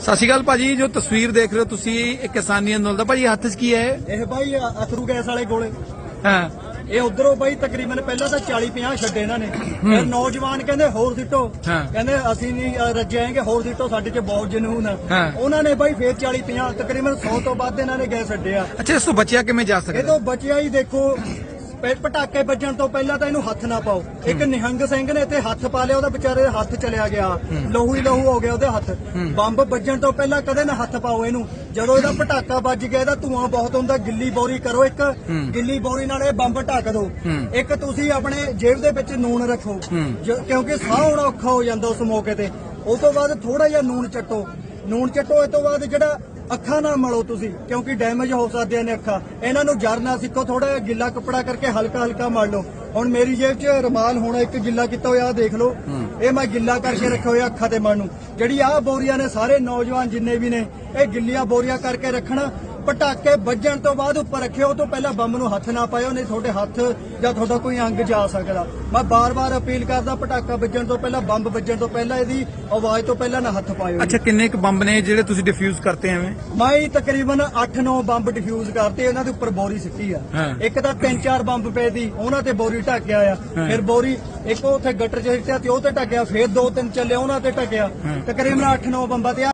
ਸਤਿ ਸ਼੍ਰੀ ਅਕਾਲ ਭਾਜੀ ਜੋ ਤਸਵੀਰ ਦੇਖ ਰਹੇ ਹੋ ਤੁਸੀਂ ਇਹ ਕਿਸਾਨੀ ਅੰਦੋਲਨ ਦਾ। ਭਾਜੀ ਹੱਥ 'ਚ ਕੀ ਹੈ ਇਹ? ਬਾਈ ਅਥਰੂ ਗੈਸ ਵਾਲੇ ਗੋਲੇ ਹਾਂ। ਇਹ ਉਧਰੋਂ ਬਾਈ ਤਕਰੀਬਨ ਪਹਿਲਾਂ ਤਾਂ 40 50 ਛੱਡੇ ਇਹਨਾਂ ਨੇ। ਫਿਰ ਨੌਜਵਾਨ ਕਹਿੰਦੇ ਹੋਰ ਸਿੱਟੋ। ਕਹਿੰਦੇ ਅਸੀਂ ਨਹੀਂ ਰੱਜਿਆਂਗੇ ਹੋਰ ਸਿੱਟੋ ਸਾਡੇ 'ਚ ਬਹੁਤ ਜਨੂਨ ਆ। ਹਾਂ। ਉਹਨਾਂ ਨੇ ਬਾਈ ਫਿਰ 40 50 ਤਕਰੀਬਨ 100 ਤੋਂ ਵੱਧ ਇਹਨਾਂ ਨੇ ਗੈਸ ਛੱਡਿਆ ਅੱਛਾ ਇਸ ਤੋਂ ਬਚਿਆ ਕਿਵੇਂ ਜਾ ਇਹ ਸਕਦਾ ਤੋਂ ਬਚਿਆ ਹੀ ਦੇਖੋ ਪ- ਪਟਾਕੇ ਵੱਜਣ ਤੋਂ ਪਹਿਲਾਂ ਤਾਂ ਇਹਨੂੰ ਹੱਥ ਨਾ ਪਾਓ। ਇੱਕ ਨਿਹੰਗ ਸਿੰਘ ਨੇ ਤੇ ਹੱਥ ਪਾ ਲਿਆ ਉਹਦਾ ਵਿਚਾਰੇ ਦਾ ਹੱਥ ਚਲਿਆ ਗਿਆ। ਲਹੂ ਹੀ ਲਹੂ ਹੋ ਗਿਆ ਉਹਦੇ ਹੱਥ। ਬੰਬ ਵੱਜਣ ਤੋਂ ਪਹਿਲਾਂ ਕਦੇ ਨਾ ਹੱਥ ਪਾਓ ਇਹਨੂੰ। ਜਦੋਂ ਇਹਦਾ ਪਟਾਕਾ ਵੱਜ ਗਿਆ ਇਹਦਾ ਧੂਆਂ ਬਹੁਤ ਹੁੰਦਾ ਗਿੱਲੀ ਬੋਰੀ ਕਰੋ ਇੱਕ। ਗਿੱਲੀ ਬੋਰੀ ਨਾਲ ਇਹ ਬੰਬ ਢੱਕ ਦਿਓ ਇੱਕ ਤੁਸੀਂ ਆਪਣੇ ਜੇਬ ਦੇ ਵਿੱਚ ਨੂਨ ਰੱਖੋ। ਜੋ- ਕਿਉਂਕਿ ਸਾਹ ਆਉਣਾ ਔਖਾ ਹੋ ਜਾਂਦਾ ਉਸ ਮੌਕੇ ਤੇ। ਉਸ ਤੋਂ ਬਾਅਦ ਥੋੜਾ ਜਿਹਾ ਨੂਨ ਚੱਟੋ। ਨੂਨ ਚੱਟੋ ਇਸ ਤੋਂ ਬਾਅਦ ਜਿਹੜਾ ਅੱਖਾਂ ਨਾ ਮਲੋ ਤੁਸੀਂ, ਕਿਉਂਕਿ ਡੈਮੇਜ ਹੋ ਸਕਦੀਆਂ ਨੇ ਅੱਖਾਂ। ਇਹਨਾਂ ਨੂੰ ਜਰ ਨਾ ਸਿੱਖੋ ਥੋੜਾ ਜਿਹਾ ਗਿੱਲਾ ਕੱਪੜਾ ਕਰਕੇ ਹਲਕਾ ਹਲਕਾ ਮਲ ਲਓ। ਹੁਣ ਮੇਰੀ ਜੇਬ 'ਚ ਰਮਾਲ ਹੋਣਾ ਇੱਕ ਗਿੱਲਾ ਕੀਤਾ ਹੋਇਆ, ਆਹ ਦੇਖ ਲਓ। ਇਹ ਮੈਂ ਗਿੱਲਾ ਕਰਕੇ ਰੱਖਿਆ ਹੋਇਆ ਅੱਖਾਂ ਤੇ ਮਲ ਨੂੰ। ਜਿਹੜੀ ਆਹ ਬੋਰੀਆਂ ਨੇ, ਸਾਰੇ ਨੌਜਵਾਨ ਜਿੰਨੇ ਵੀ ਨੇ, ਇਹ ਗਿੱਲੀਆਂ ਬੋਰੀਆਂ ਕਰਕੇ ਰੱਖਣਾ ਪਟਾਕੇ ਵੱਜਣ ਤੋਂ ਬਾਅਦ ਉੱਪਰ ਰੱਖਿਓ ਤੋਂ ਪਹਿਲਾਂ ਬੰਬ ਨੂੰ ਹੱਥ ਨਾ ਪਾਇਓ ਨਹੀਂ ਤੁਹਾਡੇ ਹੱਥ ਜਾਂ ਤੁਹਾਡਾ ਕੋਈ ਅੰਗ ਜਾ ਸਕਦਾ। ਮੈਂ ਬਾਰ-ਬਾਰ ਅਪੀਲ ਕਰਦਾ ਪਟਾਕਾ ਵੱਜਣ ਤੋਂ ਪਹਿਲਾਂ ਬੰਬ ਵੱਜਣ ਤੋਂ ਪਹਿਲਾਂ ਇਹਦੀ ਆਵਾਜ਼ ਤੋਂ ਪਹਿਲਾਂ ਨਾ ਹੱਥ ਪਾਇਓ। ਅੱਛਾ ਕਿੰਨੇ ਕੁ ਬੰਬ ਨੇ ਜਿਹੜੇ ਤੁਸੀਂ ਡਿਫਿਊਜ਼ ਕਰਤੇ ਐਵੇਂ? ਮੈਂ ਹੀ ਤਕਰੀਬਨ 8-9 ਬੰਬ ਡਿਫਿਊਜ਼ ਕਰਤੇ ਇਹਨਾਂ ਦੇ ਉੱਪਰ ਬੋਰੀ ਸਿੱਟੀ ਆ। ਇੱਕ ਤਾਂ 3-4 ਬੰਬ ਪਏ ਦੀ ਉਹਨਾਂ ਤੇ ਬੋਰੀ ਢੱਕਿਆ ਆ। ਫਿਰ ਬੋਰੀ ਇੱਕ ਉੱਥੇ ਗੱਟਰ ਚ ਸਿੱਟਿਆ ਤੇ ਉਹ ਤੇ ਢੱਕਿਆ ਫਿਰ ਦੋ ਤਿੰਨ ਚੱਲੇ ਉਹਨਾਂ ਤੇ ਢੱਕਿਆ। ਤਕਰੀਬਨ 8-9 ਬੰਬਾਂ ਤੇ